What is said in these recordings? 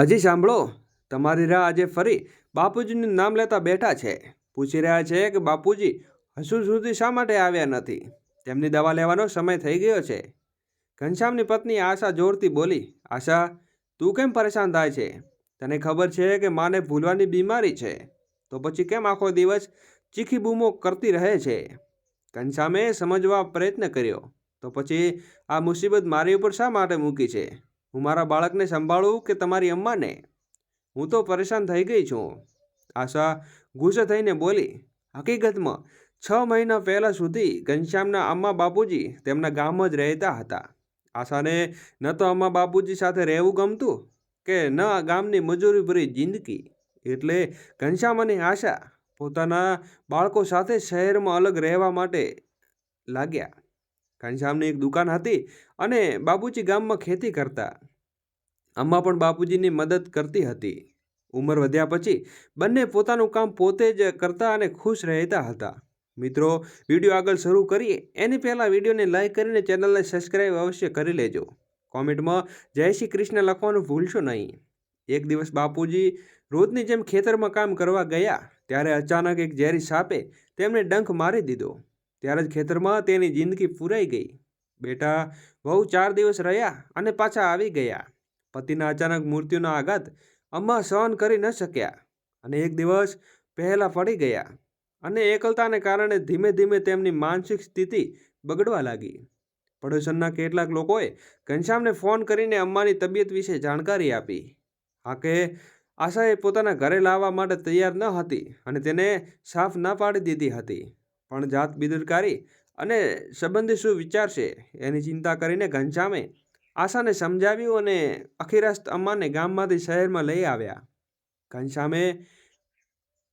હજી સાંભળો, તમારી રાહ આજે ફરી બાપુજીનું નામ લેતા બેઠા છે. પૂછી રહ્યા છે કે બાપુજી, હજુ સુધી શા માટે આવ્યા નથી? તેમની દવા લેવાનો સમય થઈ ગયો છે. ઘનશ્યામની પત્ની આશા જોરથી બોલી, આશા, તું કેમ પરેશાન થાય છે? તને ખબર છે કે માને ભૂલવાની બીમારી છે. તો પછી કેમ આખો દિવસ ચીખી બૂમો કરતી રહે છે? ઘનશ્યામે સમજવા પ્રયત્ન કર્યો, તો પછી આ મુસીબત મારી ઉપર શા માટે મૂકી છે? હું મારા બાળકને સંભાળું કે તમારી અમ્માને? હું તો પરેશાન થઈ ગઈ છું. આશા ગુસ્સે થઈને બોલી, હકીકતમાં, છ મહિના પહેલાં સુધી ઘનશ્યામના અમ્મા બાપુજી તેમના ગામમાં જ રહેતા હતા. આશાને ન તો અમ્મા બાપુજી સાથે રહેવું ગમતું કે ન ગામની મજૂરીભરી જિંદગી. એટલે ઘનશ્યામ અને આશા પોતાના બાળકો સાથે શહેરમાં અલગ રહેવા માટે લાગ્યા. ઘનશ્યામની એક દુકાન હતી અને બાપુજી ગામમાં ખેતી કરતા. અમ્મા પણ બાપુજીની મદદ કરતી હતી. ઉંમર વધ્યા પછી બંને પોતાનું કામ પોતે જ કરતા અને ખુશ રહેતા હતા. મિત્રો, વીડિયો આગળ શરૂ કરીએ. એની પહેલાં વિડીયોને લાઈક કરીને ચેનલને સબસ્ક્રાઈબ અવશ્ય કરી લેજો. કોમેન્ટમાં જય શ્રી કૃષ્ણ લખવાનું ભૂલશો નહીં. એક દિવસ બાપુજી રોજની જેમ ખેતરમાં કામ કરવા ગયા, ત્યારે અચાનક એક ઝેરી સાપે તેમને ડંખ મારી દીધો. ત્યારે જ ખેતરમાં તેની જિંદગી પૂરાઈ ગઈ. બેટા બહુ ચાર દિવસ રહ્યા અને પાછા આવી ગયા. પતિના અચાનક મૃત્યુનો આઘાત અમ્મા સહન કરી ન શક્યા અને એક દિવસ પહેલાં પડી ગયા અને એકલતાને કારણે ધીમે ધીમે તેમની માનસિક સ્થિતિ બગડવા લાગી. પડોશનના કેટલાક લોકોએ ઘનશ્યામને ફોન કરીને અમ્માની તબિયત વિશે જાણકારી આપી. આ કે આશાએ પોતાના ઘરે લાવવા માટે તૈયાર ન હતી અને તેને સાફ ના પાડી દીધી હતી. પણ જાત બિદરકારી અને સંબંધી શું વિચારશે એની ચિંતા કરીને ઘનશ્યામે આશાને સમજાવ્યું અને અખિરાસ્ત અમ્માને ગામમાંથી શહેરમાં લઈ આવ્યા. ઘનશ્યામે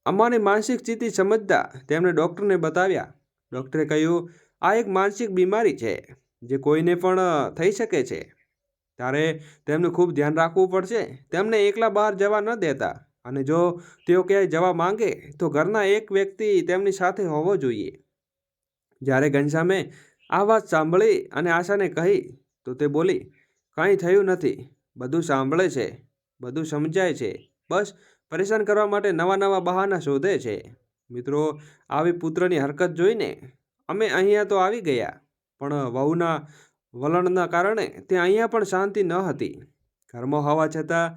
અમ્માની માનસિક સ્થિતિ સમજતા તેમણે ડૉક્ટરને બતાવ્યા. ડૉક્ટરે કહ્યું, આ એક માનસિક બીમારી છે, જે કોઈને પણ થઈ શકે છે. ત્યારે તેમનું ખૂબ ધ્યાન રાખવું પડશે. તેમને એકલા બહાર જવા ન દેતા. અને જો તેઓ ક્યાંય જવા માંગે, તો ઘરના એક વ્યક્તિ તેમની સાથે હોવો જોઈએ. જ્યારે ઘનશ્યામે આ વાત સાંભળી અને આશાને કહી તો તે બોલી, કાંઈ થયું નથી. બધું સાંભળે છે. બધું સમજાય છે. બસ, પરેશાન કરવા માટે નવા નવા બહાના શોધે છે. મિત્રો, આવી પુત્રની હરકત જોઈને અમે અહીંયા તો આવી ગયા, પણ વહુના વલણના કારણે તે અહીંયા પણ શાંતિ ન હતી. ઘરમાં હોવા છતાં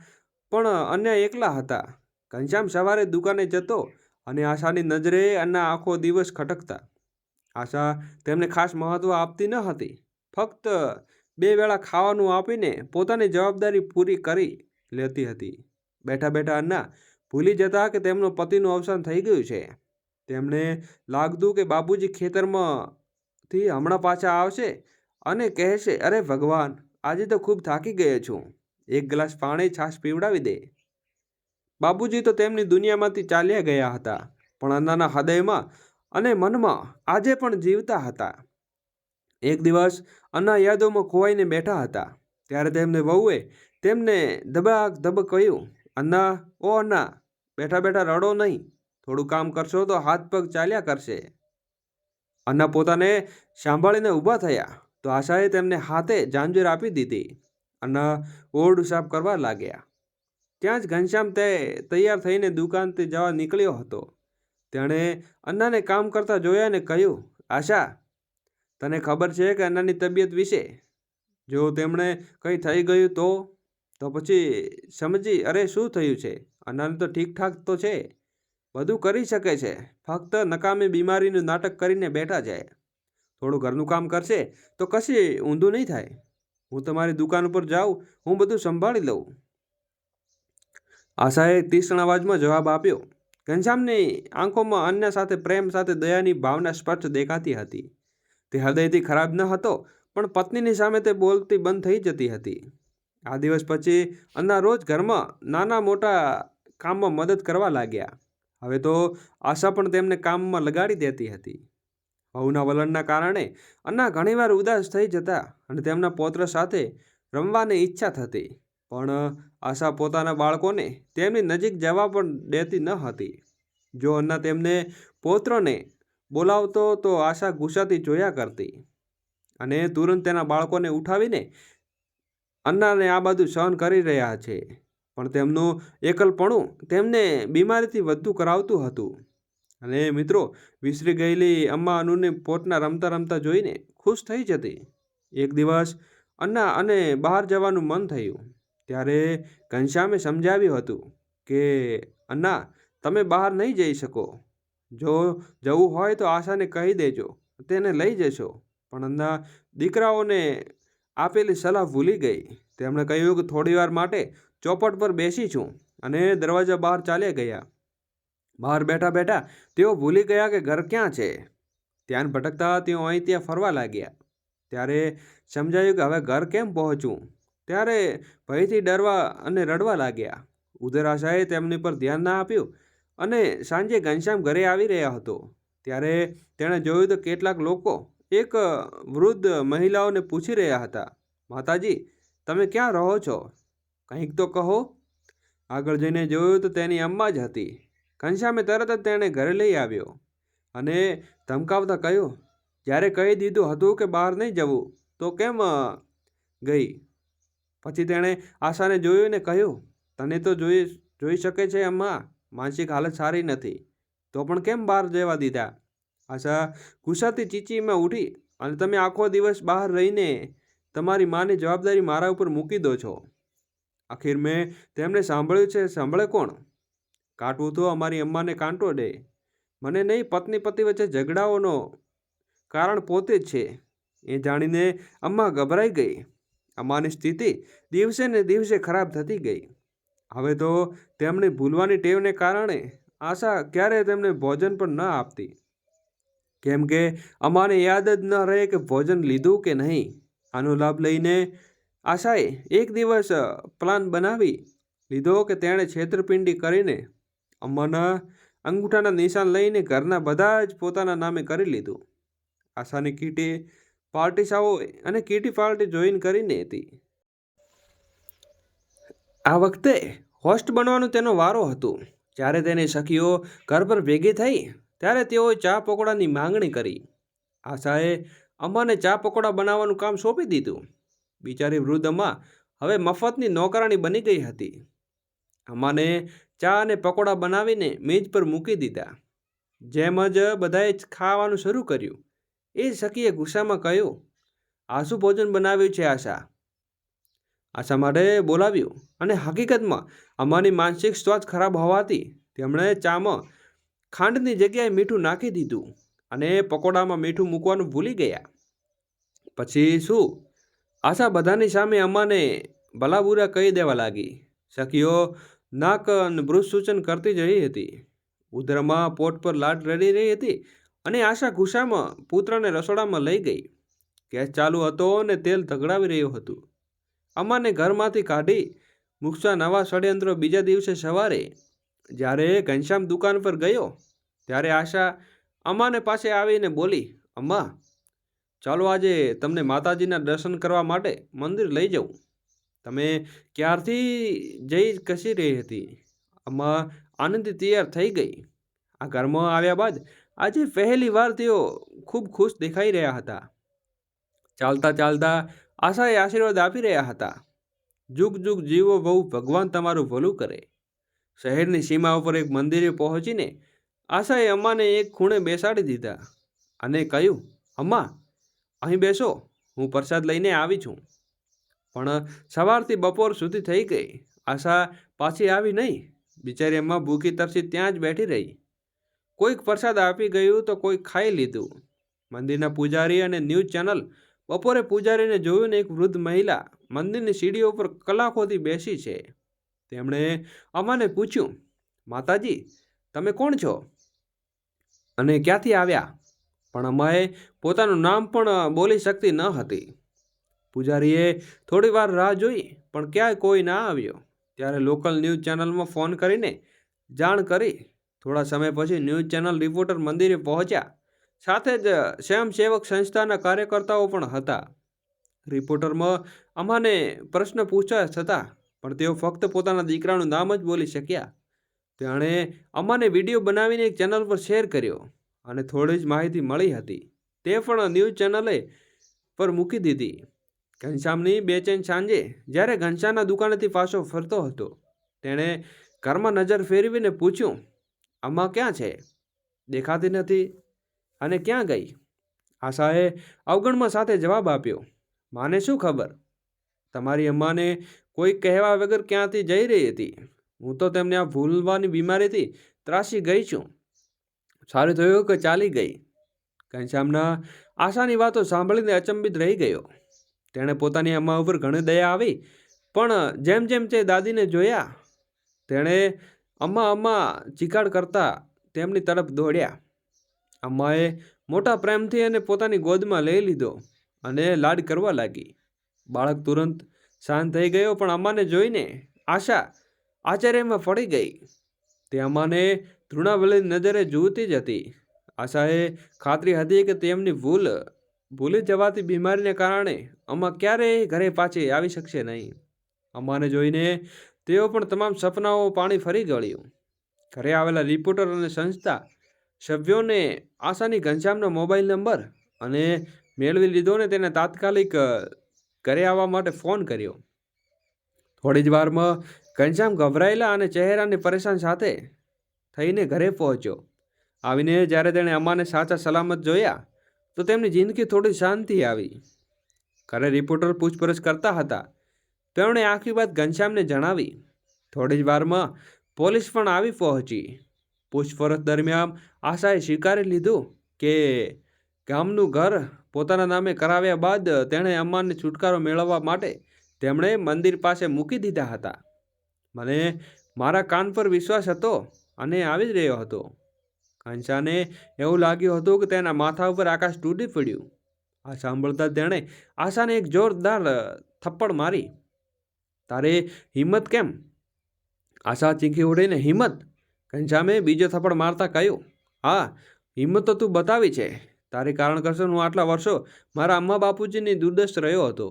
પણ અન્ય એકલા હતા. ઘનશ્યામ સવારે દુકાને જતો અને આશાની નજરે અન્ના આખો દિવસ ખટકતા. આશા તેમને ખાસ મહત્ત્વ આપતી ન હતી. ફક્ત બે વેળા ખાવાનું આપીને પોતાની જવાબદારી પૂરી કરી લેતી હતી. બેઠા બેઠા અન્ના ભૂલી જતા કે તેમનો પતિનું અવસાન થઈ ગયું છે. તેમણે લાગતું કે બાપુજી ખેતરમાંથી હમણાં પાછા આવશે અને કહેશે, અરે ભગવાન, આજે તો ખૂબ થાકી ગયો છું. એક ગ્લાસ પાણી છાશ પીવડાવી દે. બાપુજી તો તેમની દુનિયામાંથી ચાલ્યા ગયા હતા, પણ અન્નાના હૃદયમાં અને મનમાં આજે પણ જીવતા હતા. એક દિવસ અન્ના યાદોમાં ખોવાઈને બેઠા હતા. ત્યારે તેમને વહુએ તેમને ધબાક ધબ કહ્યું, અન્ના, ઓ અન્ના, બેઠા બેઠા રડો નહીં. થોડું કામ કરશો તો હાથ પગ ચાલ્યા કરશે. અન્ના પોતાને સાંભળીને ઊભા થયા. તો આશાએ તેમને હાથે જાંજર આપી દીધી. અન્ના ઓરડું સાફ કરવા લાગ્યા. ત્યાં જ ઘનશ્યામ તે તૈયાર થઈને દુકાનથી જવા નીકળ્યો હતો. તેણે અન્નાને કામ કરતા જોયા ને કહ્યું, આશા તને ખબર છે કે અન્નાની તબિયત વિશે? જો તેમણે કંઈ થઈ ગયું તો? તો પછી સમજી, અરે શું થયું છે? અન્નાને તો ઠીકઠાક તો છે. બધું કરી શકે છે. ફક્ત નકામી બીમારીનું નાટક કરીને બેઠા છે થોડું ઘરનું કામ કરશે તો કશી ઊંધું નહીં થાય. હું તમારી દુકાન ઉપર જાઉં, હું બધું સંભાળી લઉં. આશાએ તીક્ષ્ણ અવાજમાં જવાબ આપ્યો. ઘનશ્યામની આંખોમાં અન્ય સાથે પ્રેમ સાથે દયાની ભાવના સ્પષ્ટ દેખાતી હતી. તે હૃદયથી ખરાબ ન હતો, પણ પત્નીની સામે તે બોલતી બંધ થઈ જતી હતી. આ દિવસ પછી અન્ના રોજ ઘરમાં નાના મોટા કામમાં મદદ કરવા લાગ્યા. હવે તો આશા પણ તેમને કામમાં લગાડી દેતી હતી. વહુના વલણના કારણે અન્ના ઘણીવાર ઉદાસ થઈ જતા અને તેમના પૌત્ર સાથે રમવાની ઈચ્છા થતી. પણ આશા પોતાના બાળકોને તેમની નજીક જવા પણ દેતી ન હતી. જો અન્ના તેમને પૌત્રને બોલાવતો તો આશા ગુસ્સાથી જોયા કરતી અને તુરંત તેના બાળકોને ઉઠાવીને અન્નાને આ બધું સહન કરી રહ્યા છે. પણ તેમનું એકલપણું તેમને બીમારીથી વધુ કરાવતું હતું. અને મિત્રો, વિસરી ગયેલી અમ્મા અનુને પોટના રમતા રમતા જોઈને ખુશ થઈ જતી. એક દિવસ અન્ના અને બહાર જવાનું મન થયું. ત્યારે ઘનશ્યામે સમજાવ્યું હતું કે, અન્ના, તમે બહાર નહીં જઈ શકો. જો જવું હોય તો આશાને કહી દેજો, તેને લઈ જશો. પણ અંદા દીકરાઓને આપેલી સલાહ ભૂલી ગઈ. તેમણે કહ્યું કે થોડી વાર માટે ચોપટ પર બેસી છું અને દરવાજા બહાર ચાલ્યા ગયા. બહાર બેઠા બેઠા તેઓ ભૂલી ગયા કે ઘર ક્યાં છે. ધ્યાન ભટકતા તેઓ અહીં ત્યાં ફરવા લાગ્યા. ત્યારે સમજાયું કે હવે ઘર કેમ પહોંચું? ત્યારે ભયથી ડરવા અને રડવા લાગ્યા. ઉધર તેમની પર ધ્યાન ના આપ્યું. અને સાંજે ઘનશ્યામ ઘરે આવી રહ્યા હતો. ત્યારે તેણે જોયું તો કેટલાક લોકો એક વૃદ્ધ મહિલાઓને પૂછી રહ્યા હતા, માતાજી, તમે ક્યાં રહો છો? કંઈક તો કહો. આગળ જઈને જોયું તો તેની અમ્મા જ હતી. ઘનશ્યામે તરત જ તેણે ઘરે લઈ આવ્યો અને ધમકાવતા કહ્યું, જ્યારે કહી દીધું હતું કે બહાર નહીં જવું, તો કેમ ગઈ? પછી તેણે આશાને જોયું ને કહ્યું, તને તો જોઈ જોઈ શકે છે અમ્મા માનસિક હાલત સારી નથી. તો પણ કેમ બહાર જવા દીધા? આશા ગુસ્સાથી ચીચીમાં ઉઠી અને તમે આખો દિવસ બહાર રહીને તમારી માની જવાબદારી મારા ઉપર મૂકી દો છો. આખીર મેં તેમને સાંભળ્યું છે, સાંભળે કોણ? કાંટવું તો અમારી અમ્માને કાંટો દે. મને નહીં, પત્ની પતિ વચ્ચે ઝઘડાઓનો કારણ પોતે જ છે. એ જાણીને અમ્મા ગભરાઈ ગઈ. અમ્માની સ્થિતિ દિવસે ને દિવસે ખરાબ થતી ગઈ. હવે તો તેમની ભૂલવાની ટેવને કારણે આશા ક્યારેય તેમને ભોજન પણ ન આપતી. કેમ કે અમાને યાદ જ ન રહે કે ભોજન લીધું કે નહીં. આનો લાભ લઈને આશાએ એક દિવસ પ્લાન બનાવી લીધો કે તેણે છેતરપિંડી કરીને અમ્માના અંગૂઠાના નિશાન લઈને ઘરના બધા જ પોતાના નામે કરી લીધું. આશાની કીટી પાર્ટી સાવો અને કીટી પાર્ટી જોઈન કરીને હતી. આ વખતે હોસ્ટ બનવાનું તેનો વારો હતો. જ્યારે તેની સખીઓ ઘર પર ભેગી થઈ, ત્યારે તેઓએ ચા પકોડાની માંગણી કરી. આશાએ અમ્માને ચા પકોડા બનાવવાનું કામ સોંપી દીધું. બિચારી વૃદ્ધ અમ્મા હવે મફતની નોકરાણી બની ગઈ હતી. અમ્માને ચા અને પકોડા બનાવીને મેજ પર મૂકી દીધા. જેમ જ બધાએ ખાવાનું શરૂ કર્યું. એ સખીએ ગુસ્સામાં કહ્યું આ ભોજન બનાવ્યું છે, આશા. આશા માટે બોલાવ્યું અને હકીકતમાં અમારી માનસિક સ્વાસ્થ્ય ખરાબ હોવાથી તેમણે ચામાં ખાંડની જગ્યાએ મીઠું નાખી દીધું અને પકોડામાં મીઠું મૂકવાનું ભૂલી ગયા. પછી શું? આશા બધાની સામે અમાને ભલાબુરા કહી દેવા લાગી. સખીઓ નાક બ્રુશ સૂચન કરતી જ રહી હતી. ઉદરમાં પોટ પર લાટ રડી રહી હતી અને આશા ગુસ્સામાં પુત્રને રસોડામાં લઈ ગઈ. ગેસ ચાલુ હતો અને તેલ ધગડાવી રહ્યું હતું. અમાને ઘરમાંથી કાઢી મુક્ષા નવા ષડયંત્રો બીજા દિવસે સવારે. જ્યારે ઘનશ્યામ દુકાન પર ગયો, ત્યારે આશા અમાને પાસે આવીને બોલી, અમ્મા, ચાલો આજે તમને માતાજીના દર્શન કરવા માટે મંદિર લઈ જાઉં. તમે ક્યારથી જઈ કસી રહી હતી? અમ્મા આનંદથી તૈયાર થઈ ગઈ. આ ઘરમાં આવ્યા બાદ આજે પહેલી વાર તેઓ ખૂબ ખુશ દેખાઈ રહ્યા હતા. ચાલતા ચાલતા આશાએ આશીર્વાદ આપી રહ્યા હતા. જુગ જુગ જીવો બહુ ભગવાન તમારું ભલું કરે. શહેરની સીમા ઉપર એક મંદિરે પહોંચીને આશાએ અમ્માને એક ખૂણે બેસાડી દીધા અને કહ્યું, અમ્મા, અહીં બેસો, હું પ્રસાદ લઈને આવી છું. પણ સવારથી બપોર સુધી થઈ ગઈ. આશા પાછી આવી નહીં. બિચારી અમ્મા ભૂખી તરસી ત્યાં જ બેઠી રહી. કોઈક પ્રસાદ આપી ગયું તો કોઈ ખાઈ લીધું. મંદિરના પૂજારી અને ન્યૂઝ ચેનલ બપોરે પૂજારીને જોયું ને એક વૃદ્ધ મહિલા મંદિરની સીડીઓ પર કલાકોથી બેસી છે. તેમણે અમાને પૂછ્યું, માતાજી, તમે કોણ છો? અને ક્યાંથી આવ્યા? પણ અમાએ પોતાનું નામ પણ બોલી શકતી ન હતી. પૂજારીએ થોડી વાર રાહ જોઈ, પણ ક્યાંય કોઈ ના આવ્યો. ત્યારે લોકલ ન્યૂઝ ચેનલમાં ફોન કરીને જાણ કરી. થોડા સમય પછી ન્યૂઝ ચેનલ રિપોર્ટર મંદિરે પહોંચ્યા. સાથે જ સ્વયંસેવક સંસ્થાના કાર્યકર્તાઓ પણ હતા. રિપોર્ટરમાં અમાને પ્રશ્ન પૂછ્યા છતાં પણ તેઓ ફક્ત પોતાના દીકરાનું નામ જ બોલી શક્યા. તેણે અમાને વીડિયો બનાવીને એક ચેનલ પર શેર કર્યો અને થોડી જ માહિતી મળી હતી. તે પણ ન્યૂઝ ચેનલે પર મૂકી દીધી. ઘનશ્યામની બેચેન સાંજે જ્યારે ઘનશ્યામના દુકાનેથી પાછો ફરતો હતો, તેણે ઘરમાં નજર ફેરવીને પૂછ્યું અમ્મા ક્યાં છે? દેખાતી નથી? અને ક્યાં ગઈ? આશાએ અવગણમાં સાથે જવાબ આપ્યો, માને શું ખબર? તમારી અમ્માને કોઈ કહેવા વગર ક્યાંથી જઈ રહી હતી? હું તો તેમને આ ભૂલવાની બીમારીથી ત્રાસી ગઈ છું. સારું થયું કે ચાલી ગઈ? ઘનશ્યામના આશાની વાતો સાંભળીને અચંબિત રહી ગયો. તેણે પોતાની અમ્મા ઉપર ઘણી દયા આવી, પણ જેમ જેમ તે દાદીને જોયા, તેણે અમ્મા અમ્મા ચીકાડ કરતા તેમની તરફ દોડ્યા. અમ્માએ મોટા પ્રેમથી એને પોતાની ગોદમાં લઈ લીધો અને લાડ કરવા લાગી. બાળક તુરંત શાંત થઈ ગયો, પણ અમ્માને જોઈને આશા આચાર્યમાં ફળી ગઈ. તે અમ્માને તૃણાવલી નજરે જોતી જ હતી. આશાએ ખાતરી હતી કે તેમની ભૂલ ભૂલી જવાતી બીમારીને કારણે અમ્મા ક્યારેય ઘરે પાછી આવી શકશે નહીં. અમ્માને જોઈને તેઓ પણ તમામ સપનાઓ પાણી ફરી ગળ્યું. ઘરે આવેલા રિપોર્ટર અને સંસ્થા સભ્યોને આસાની ઘનશ્યામનો મોબાઈલ નંબર અને મેળવી લીધો ને તેને તાત્કાલિક ઘરે આવવા માટે ફોન કર્યો. થોડી જ વારમાં ઘનશ્યામ ગભરાયેલા અને ચહેરાની પરેશાન સાથે થઈને ઘરે પહોંચ્યો. આવીને જ્યારે તેણે અમ્માને સાચા સલામત જોયા, તો તેમની જિંદગી થોડી શાંતિ આવી. ઘરે રિપોર્ટર પૂછપરછ કરતા હતા. તેમણે આખી વાત ઘનશ્યામને જણાવી. થોડી જ વારમાં પોલીસ પણ આવી પહોંચી. પૂછપરછ દરમિયાન આશાએ સ્વીકારી લીધું કે ગામનું ઘર પોતાના નામે કરાવ્યા બાદ તેણે અમ્માને છુટકારો મેળવવા માટે તેમણે મંદિર પાસે મૂકી દીધા હતા. મને મારા કાન પર વિશ્વાસ હતો અને આવી જ રહ્યો હતો. કંસાને એવું લાગ્યું હતું કે તેના માથા ઉપર આકાશ તૂટી પડ્યું. આ સાંભળતા તેણે આશાને એક જોરદાર થપ્પડ મારી. તારે હિંમત કેમ આશા ચીંખી ઉડીને હિંમત? ઘનશ્યામે બીજો થપ્પડ મારતા કહ્યું, હા, હિંમત તો તું બતાવી છે. તારી કારણ કરશે હું આટલા વર્ષો મારા અમ્મા બાપુજીની દુર્દશ રહ્યો હતો.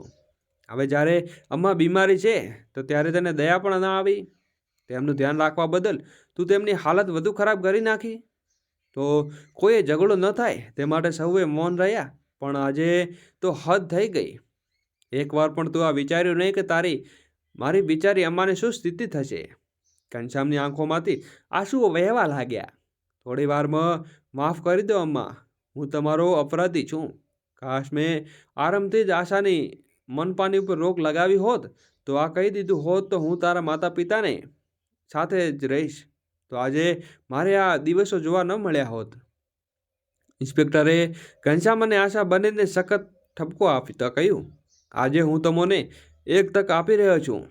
હવે જ્યારે અમ્મા બીમારી છે, તો ત્યારે તેને દયા પણ ના આવી. તેમનું ધ્યાન રાખવા બદલ તું તેમની હાલત વધુ ખરાબ કરી નાખી. તો કોઈએ ઝઘડો ન થાય, તે માટે સૌએ મૌન રહ્યા, પણ આજે તો હદ થઈ ગઈ. એકવાર પણ તું આ વિચાર્યું નહીં કે તારી, મારી બિચારી અમ્માની શું સ્થિતિ થશે. ઘનશ્યામની આંખોમાંથી આંસુઓ વહેવા લાગ્યા. થોડી વારમાં, માફ કરી દો અમ્મા, હું તમારો અપરાધી છું. કાશ મેં આરામથી જ આશાની મનપાની ઉપર રોક લગાવી હોત, તો આ કહી દીધું હોત તો હું તારા માતા પિતાને સાથે જ રહીશ. તો આજે મારે આ દિવસો જોવા ન મળ્યા હોત. ઇન્સ્પેક્ટરે ઘનશ્યામ અને આશા બંનેને સખત ઠપકો આપતા કહ્યું, આજે હું તમને એક તક આપી રહ્યો છું.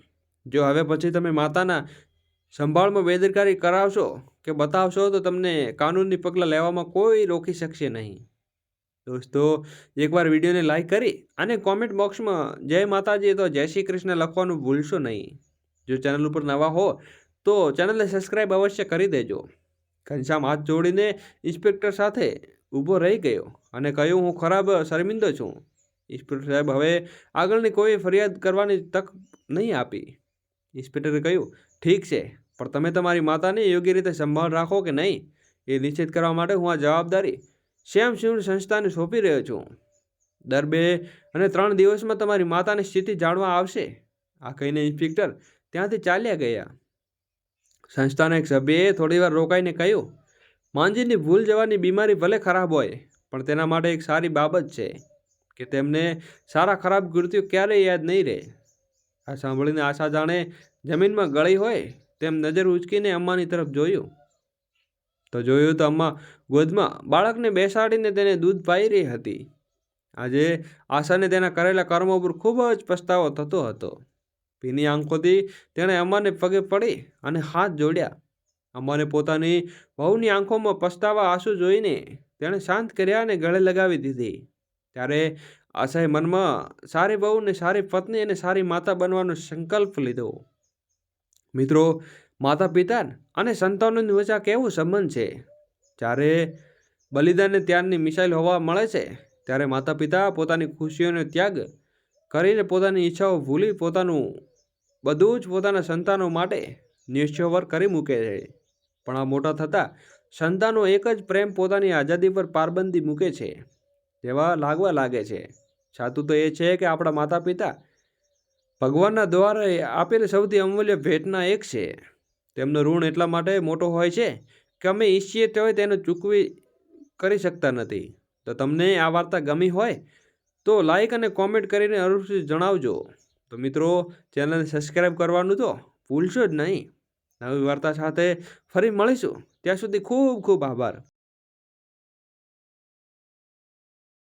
જો હવે પછી તમે માતાના સંભાળમાં બેદરકારી કરાવશો કે બતાવશો, તો તમને કાનૂની પગલાં લેવામાં કોઈ રોકી શકશે નહીં. દોસ્તો, એકવાર વિડીયોને લાઈક કરી અને કોમેન્ટ બોક્સમાં જય માતાજી તો જય શ્રી કૃષ્ણ લખવાનું ભૂલશો નહીં. જો ચેનલ ઉપર નવા હો, તો ચેનલને સબસ્ક્રાઈબ અવશ્ય કરી દેજો. ઘનશ્યામ હાથ જોડીને ઇન્સ્પેક્ટર સાથે ઊભો રહી ગયો અને કહ્યું, હું ખરાબ શર્મિંદો છું. ઇન્સ્પેક્ટર સાહેબ હવે આગળની કોઈ ફરિયાદ કરવાની તક નહીં આપી. ઇન્સ્પેક્ટરે કહ્યું, ઠીક છે, પણ તમે તમારી માતાને યોગ્ય રીતે સંભાળ રાખો કે નહીં? એ નિશ્ચિત કરવા માટે હું આ જવાબદારી શ્યામ શિવ સંસ્થાને સોંપી રહ્યો છું. દર બે અને ત્રણ દિવસમાં તમારી માતાની સ્થિતિ જાણવા આવશે. આ કહીને ઇન્સ્પેક્ટર ત્યાંથી ચાલ્યા ગયા. સંસ્થાના એક સભ્યએ થોડીવાર રોકાઈને કહ્યું માનજીની ભૂલ જવાની બીમારી ભલે ખરાબ હોય, પણ તેના માટે એક સારી બાબત છે, કે તેમને સારા ખરાબ કૃત્યો ક્યારેય યાદ નહીં રહે. આ સાંભળીને આશા જાણે જમીનમાં ગળી હોય તેમ નજર ઉચકીને અમ્માની તરફ જોયું. તો જોયું તો અમ્મા ગોદમાં બાળકને બેસાડીને તેને દૂધ પાઈ રહી હતી. આજે આશાને તેના કરેલા કર્મો પર ખૂબ જ પસ્તાવો થતો હતો. ભીની આંખોથી તેણે અમ્માને પગે પડી અને હાથ જોડ્યા. અમ્માને પોતાની વહુની આંખોમાં પસ્તાવા આંસુ જોઈને તેણે શાંત કર્યા અને ગળે લગાવી દીધી. ત્યારે આશાએ મનમાં સારી બહુ ને સારી પત્ની અને સારી માતા બનવાનો સંકલ્પ લીધો. મિત્રો માતા પિતા અને સંતાનોની વચ્ચે કેવો સંબંધ છે? જ્યારે બલિદાનને ત્યારની મિસાઇલ હોવા મળે છે, ત્યારે માતા પિતા પોતાની ખુશીઓનો ત્યાગ કરીને પોતાની ઈચ્છાઓ ભૂલી પોતાનું બધું જ પોતાના સંતાનો માટે નિશ્ચયવર કરી મૂકે છે. પણ આ મોટા થતાં સંતાનો એક જ પ્રેમ પોતાની આઝાદી પર પારબંદી મૂકે છે જેવા લાગવા લાગે છે. સાચું તો એ છે કે આપણા માતા પિતા ભગવાનના દ્વારા આપેલી સૌથી અમૂલ્ય ભેટના એક છે. તેમનો ઋણ એટલા માટે મોટો હોય છે કે અમે ઈચ્છીએ તોય તેને ચૂકવી કરી શકતા નથી. તો તમને આ વાર્તા ગમી હોય તો લાઈક અને કોમેન્ટ કરીને અવશ્ય જણાવજો. તો મિત્રો ચેનલને સબસ્ક્રાઈબ કરવાનું તો ભૂલશો જ નહીં. નવી વાર્તા સાથે ફરી મળીશું. ત્યાં સુધી ખૂબ ખૂબ આભાર.